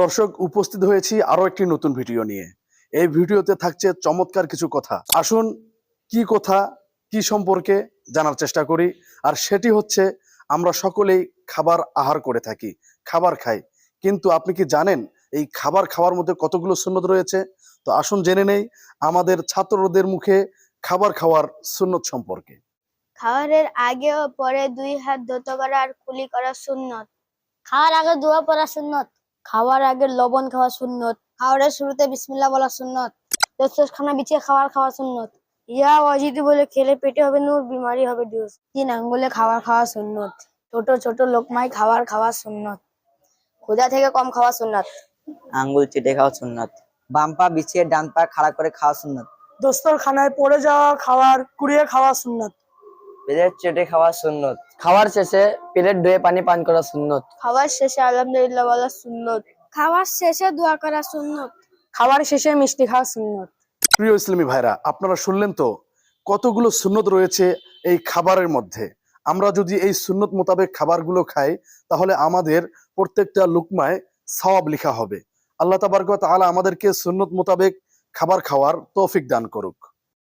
দর্শক, উপস্থিত হয়েছি আরও একটি নতুন ভিডিও নিয়ে। এই ভিডিওতে থাকছে চমৎকার কিছু কথা। আসুন, কি কথা, কি সম্পর্কে জানার চেষ্টা করি। আর সেটি হচ্ছে, আমরা সকলেই খাবার আহার করে থাকি, খাবার খাই। কিন্তু আপনি কি জানেন, এই খাবার খাওয়ার মধ্যে কতগুলো সুন্নত রয়েছে? তো আসুন জেনে নেই, আমাদের ছাত্রদের মুখে খাবার খাওয়ার সুন্নত সম্পর্কে। খাবারের আগে ও পরে দুই হাত ধুতে করা আর কুলি করা সুন্নত। খাওয়ার আগে দোয়া পড়া সুন্নত। খাওয়ার আগে লবণ খাওয়া সুন্নত। খাওয়ারের শুরুতে বিসমিল্লাহ বলা সুন্নত। খানা বিছিয়ে খাবার খাওয়া সুন্নত। ইয়া অজিদি বলে খেলে পেটে হবে নূর বিমারি হবে ডিউস তিন আঙ্গুলে খাবার খাওয়া সুন্নত। ছোট ছোট লোকমাই খাওয়ার খাওয়া সুন্নত। ক্ষুধা থেকে কম খাওয়া সুন্নত। আঙ্গুল চেটে খাওয়া সুন্নত। বাম পা বিছিয়ে ডান পা খাড়া করে খাওয়া সুন্নত। দোস্তর খানায় পড়ে যাওয়া খাওয়ার কুড়িয়ে খাওয়া সুন্নত। প্লেট চেটে খাওয়া সুন্নত। খাওয়ার শেষে প্লেট ধুয়ে পানি পান করা সুন্নত। খাবার শেষে আলহামদুলিল্লাহ বলা সুন্নত। খাবার শেষে দোয়া করা সুন্নত। খাবার শেষে মিষ্টি খাওয়া সুন্নত। প্রিয় ইসলামী ভাইরা আপনারা শুনলেন তো কতগুলো সুন্নত রয়েছে এই খাবারের মধ্যে। আমরা যদি এই সুন্নত মোতাবেক খাবারগুলো খাই তাহলে আমাদের প্রত্যেকটা লুকমায় সওয়াব লেখা হবে। আল্লাহ তাবারক ওয়া তাআলা আমাদেরকে সুন্নত মোতাবেক খাবার খাওয়ার তৌফিক দান করুক।